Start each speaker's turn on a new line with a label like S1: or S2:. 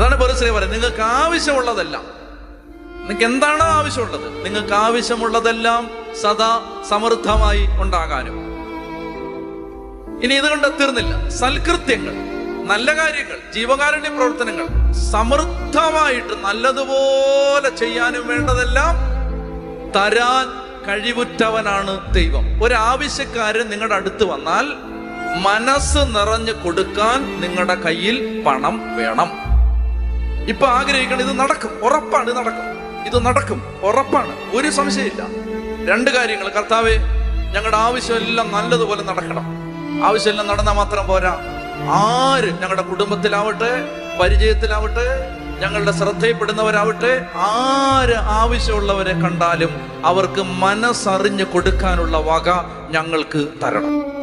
S1: അതാണ് പെറുസിനെ പറയുന്നത്. നിങ്ങൾക്ക് ആവശ്യമുള്ളതെല്ലാം. നിങ്ങൾക്ക് എന്താണോ ആവശ്യമുള്ളത് നിങ്ങൾക്ക് ആവശ്യമുള്ളതെല്ലാം സദാ സമൃദ്ധമായി ഉണ്ടാകാനും. ഇനി ഇതുകൊണ്ട് തീർന്നില്ല സൽകൃത്യങ്ങൾ നല്ല കാര്യങ്ങൾ ജീവകാരുണ്യ പ്രവർത്തനങ്ങൾ സമൃദ്ധമായിട്ട് നല്ലതുപോലെ ചെയ്യാനും വേണ്ടതെല്ലാം തരാൻ കഴിവുറ്റവനാണ് ദൈവം. ഒരാവശ്യക്കാരൻ നിങ്ങളുടെ അടുത്ത് വന്നാൽ മനസ്സ് നിറഞ്ഞു കൊടുക്കാൻ നിങ്ങളുടെ കയ്യിൽ പണം വേണം. ഇപ്പൊ ആഗ്രഹിക്കണം ഇത് നടക്കും. ഉറപ്പാണ് ഇത് നടക്കും. ഇത് നടക്കും. ഉറപ്പാണ്. ഒരു സംശയമില്ല. രണ്ട് കാര്യങ്ങൾ. കർത്താവെ ഞങ്ങളുടെ ആവശ്യമെല്ലാം നല്ലതുപോലെ നടക്കണം. ആവശ്യമെല്ലാം നടന്നാൽ മാത്രം പോരാ. ആര് ഞങ്ങളുടെ കുടുംബത്തിലാവട്ടെ പരിചയത്തിലാവട്ടെ ഞങ്ങളുടെ ശ്രദ്ധയിൽപ്പെടുന്നവരാവട്ടെ ആര് ആവശ്യമുള്ളവരെ കണ്ടാലും അവർക്ക് മനസ്സറിഞ്ഞ് കൊടുക്കാനുള്ള വക ഞങ്ങൾക്ക് തരണം.